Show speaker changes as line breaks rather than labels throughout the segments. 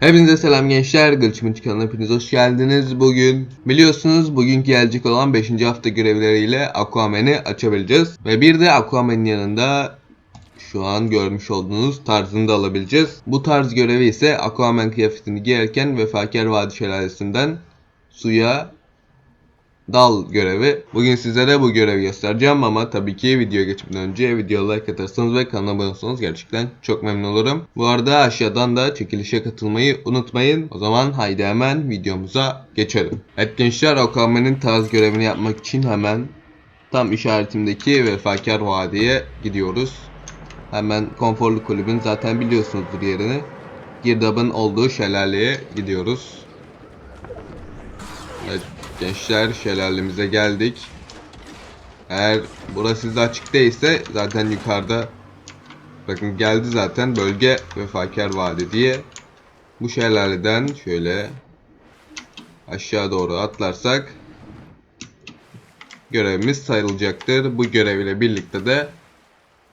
Hepinize selam gençler. Glitchment kanalına hepiniz hoş geldiniz. Bugün biliyorsunuz bugünkü gelecek olan 5. hafta görevleriyle Aquaman'i açabileceğiz. Ve bir de Aquaman'in yanında şu an görmüş olduğunuz tarzını da alabileceğiz. Bu tarz görevi ise Aquaman kıyafetini giyerken Vefakar Vadi Şelalesi'nden suya dal görevi. Bugün sizlere bu görevi göstereceğim ama tabii ki videoya geçmeden önce videoya like atarsanız ve kanala abone olursanız gerçekten çok memnun olurum. Bu arada aşağıdan da çekilişe katılmayı unutmayın. O zaman haydi hemen videomuza geçelim. Evet gençler Aquaman'ın tarz görevini yapmak için hemen tam işaretimdeki Vefakar Vadi'ye gidiyoruz. Hemen konforlu kulübün zaten biliyorsunuzdur yerini. Girdab'ın olduğu şelaleye gidiyoruz. Evet gençler şelalemize geldik. Eğer burası size açık değilse zaten yukarıda bakın geldi zaten bölge Vefakar Vadi diye. Bu şelaleden şöyle aşağı doğru atlarsak görevimiz sayılacaktır. Bu görev ile birlikte de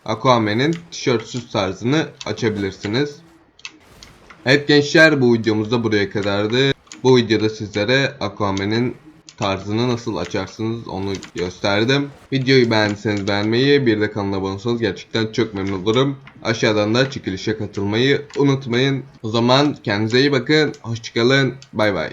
Aquaman'in tişörtsüz tarzını açabilirsiniz. Evet gençler bu videomuz da buraya kadardı. Bu videoda sizlere Aquaman'in tarzını nasıl açarsınız onu gösterdim. Videoyu beğendiyseniz beğenmeyi, bir de kanala abone olursanız gerçekten çok memnun olurum. Aşağıdan da çekilişe katılmayı unutmayın. O zaman kendinize iyi bakın, hoşçakalın, bay bay.